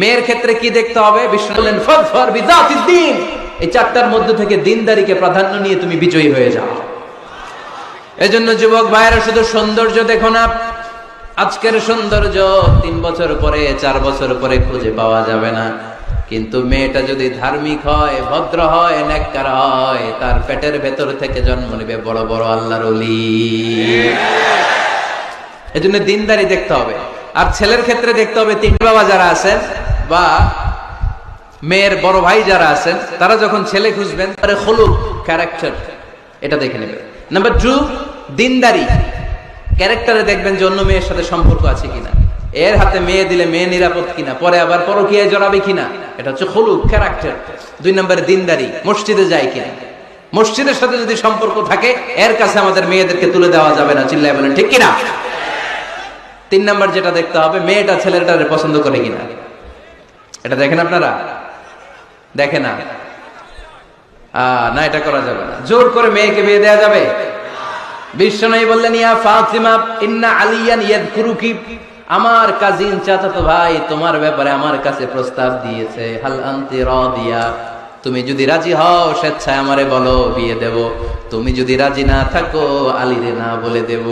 মেয়ের ক্ষেত্রে কি দেখতে হবে? দিন এই চারটার মধ্যে থেকে দিনদারিকে প্রাধান্য নিয়ে তুমি বিজয়ী হয়ে যাও। এজন্য যুবক ভাইয়েরা, শুধু সৌন্দর্য দেখো না, আজকের সৌন্দর্য তিন বছর পরে, চার বছর পরে খুঁজে পাওয়া যাবে না। কিন্তু মেয়েটা যদি ধার্মিক হয়, ভদ্র হয় নেককার হয়, তার পেটের ভেতর থেকে জন্ম নেবে বড় বড় আল্লাহর অলি এজন্য দিনদারি দেখতে হবে। আর ছেলের ক্ষেত্রে দেখতে হবে, তিন বাবা যারা আছেন বা মেয়ের বড় ভাই যারা আছেন, তারা যখন ছেলে খুঁজবেন, তার হলুক ক্যারেক্টার এটা দেখে নেবে নাম্বার টু দিনদারি। ক্যারেক্টারে দেখবেন যে অন্য মেয়ের সাথে সম্পর্ক আছে কিনা। এর হাতে মেয়ে দিলে মেয়ে নিরাপদ কিনা, পরে আবার পরকিয়ায় জড়াবে কিনা, এটা হচ্ছে হলুক ক্যারেক্টার দুই নম্বরে, দিনদারি, মসজিদে যায় কিনা। মসজিদের সাথে যদি সম্পর্ক থাকে, এর কাছে আমাদের মেয়েদেরকে তুলে দেওয়া যাবে না, চিল্লায় বলেন, ঠিক কিনা? তিন নাম্বার যেটা দেখতে হবে, মেয়েটা ছেলেটারে পছন্দ করে কিনা। এটা দেখেন আপনারা? দেখে না। না, এটা করা যাবে না। জোর করে মেয়েকে বিয়ে যাবে? বললেন, ইয়া ফাতিমা, ইন্না আলিয়ান আমার কাজিন চাচাতো ভাই তোমার ব্যাপারে আমার কাছে প্রস্তাব দিয়েছে। হাল আনতি তুমি যদি রাজি হও, স্বেচ্ছায় আমারে বলো, বিয়ে দেব। তুমি যদি রাজি না থাকো, আলীরে না বলে দেব।